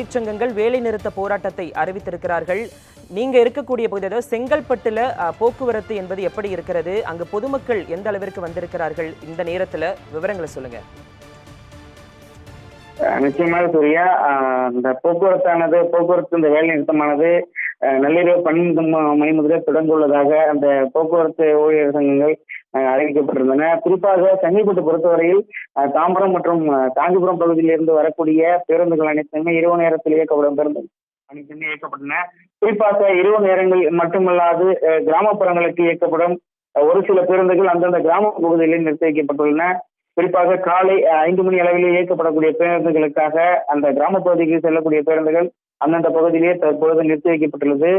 தொழிற்சங்கங்கள் வேலை நிறுத்த போராட்டத்தை அறிவித்திருக்கிறார்கள். நீங்க இருக்கக்கூடிய பகுதி அதாவது செங்கல்பட்டுல போக்குவரத்து என்பது எப்படி இருக்கிறது? அங்கு பொதுமக்கள் எந்த அளவிற்கு வந்திருக்கிறார்கள்? இந்த நேரத்துல விவரங்களை சொல்லுங்க. நிச்சயமாக சூர்யா இந்த போக்குவரத்தானது போக்குவரத்து இந்த வேலை நிறுத்தமானது நள்ளிரவு பன்னெண்டு மணி முதலே தொடங்கியுள்ளதாக அந்த போக்குவரத்து ஊழியர் சங்கங்கள் அறிவிக்கப்பட்டிருந்தன. குறிப்பாக செங்கல்பட்டு பொறுத்தவரையில் தாம்பரம் மற்றும் காஞ்சிபுரம் பகுதியிலிருந்து வரக்கூடிய பேருந்துகள் அனைத்துமே இரவு நேரத்தில் இயக்கப்படும் பேருந்துகள் அனைத்துமே இயக்கப்பட்டன. குறிப்பாக இரவு நேரங்கள் மட்டுமல்லாது கிராமப்புறங்களுக்கு இயக்கப்படும் ஒரு சில பேருந்துகள் அந்தந்த கிராம பகுதிகளில் நிறுத்தி வைக்கப்பட்டுள்ளன குறிப்பாக காலை ஐந்து மணி அளவில் இயக்கப்படக்கூடிய பேருந்துகளுக்காக அந்த கிராம பகுதிக்கு செல்லக்கூடிய பேருந்துகள் அந்தந்த பகுதியிலே தற்பொழுது நிறுத்தி வைக்கப்பட்டுள்ளது.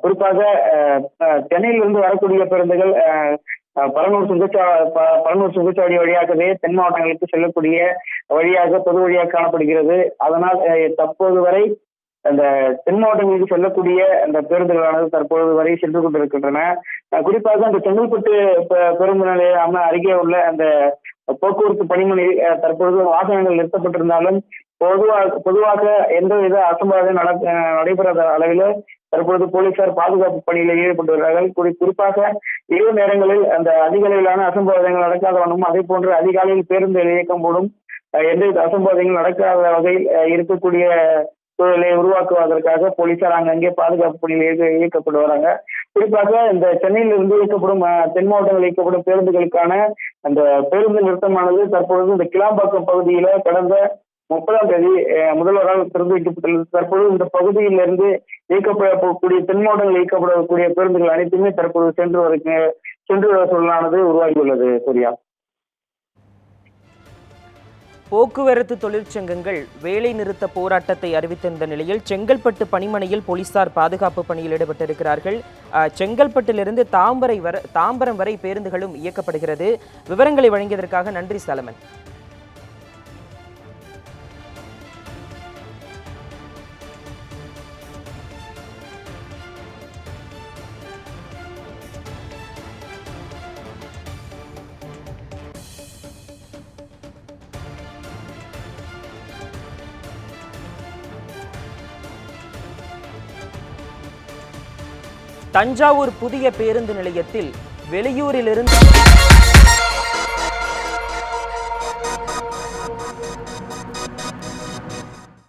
குறிப்பாக சென்னையிலிருந்து வரக்கூடிய பேருந்துகள் அஹ், சுங்கச்சா ப- சுங்கச்சாவடி வழியாகவே தென் மாவட்டங்களுக்கு செல்லக்கூடிய வழியாக பொது வழியாக காணப்படுகிறது. அதனால் தற்போது வரை அந்த தென் மாவட்டங்களுக்கு செல்லக்கூடிய அந்த பேருந்துகளானது தற்பொழுது வரை சென்று கொண்டிருக்கின்றன. குறிப்பாக அந்த செங்கல்பட்டு பேருந்து நிலையம் அருகே உள்ள அந்த போக்குவரத்து பணிமனை தற்பொழுது வாகனங்கள் நிறுத்தப்பட்டிருந்தாலும் பொதுவாக பொதுவாக எந்த வித அசம்பாவிதம் நட நடைபெறாத அளவில் தற்பொழுது போலீசார் பாதுகாப்பு பணியில் ஈடுபட்டு வருகிறார்கள். குறி- குறிப்பாக இரவு நேரங்களில் அந்த அதிக அளவிலான அசம்பாவிதங்கள் நடக்காத வண்ணம் அதே போன்று அதிகாலையில் பேருந்து இயக்கம் போடும் எந்தவித அசம்பாவிதங்கள் நடக்காத வகையில் இருக்கக்கூடிய சூழலை உருவாக்குவதற்காக போலீசார் அங்கங்கே பாதுகாப்பு பணியில் இயக்கப்பட்டு வராங்க. குறிப்பாக இந்த சென்னையில் இருந்து இயக்கப்படும் தென் மாவட்டங்களில் இயக்கப்படும் பேருந்துகளுக்கான அந்த பேருந்து நிறுத்தமானது தற்பொழுது இந்த கிளாம்பாக்கம் பகுதியில கடந்த முப்பதாம் தேதி முதல்வரால் திறந்து வைக்கப்பட்டுள்ளது தற்பொழுது இந்த பகுதியிலிருந்து இயக்கப்படக்கூடிய தென் மாவட்டங்களில் இயக்கப்படக்கூடிய பேருந்துகள் அனைத்துமே தற்போது சென்று வர சென்று வர சூழலானது உருவாகியுள்ளது சூர்யா. போக்குவரத்து தொழிற்சங்கங்கள் வேலை நிறுத்த போராட்டத்தை அறிவித்திருந்த நிலையில் செங்கல்பட்டு பணிமனையில் போலீசார் பாதுகாப்பு பணியில் ஈடுபட்டிருக்கிறார்கள். செங்கல்பட்டிலிருந்து தாம்பரை வர தாம்பரம் வரை பேருந்துகளும் இயக்கப்படுகிறது. விவரங்களை வழங்கியதற்காக நன்றி சலமன். தஞ்சாவூர் புதிய பேருந்து நிலையத்தில் வெளியூரிலிருந்து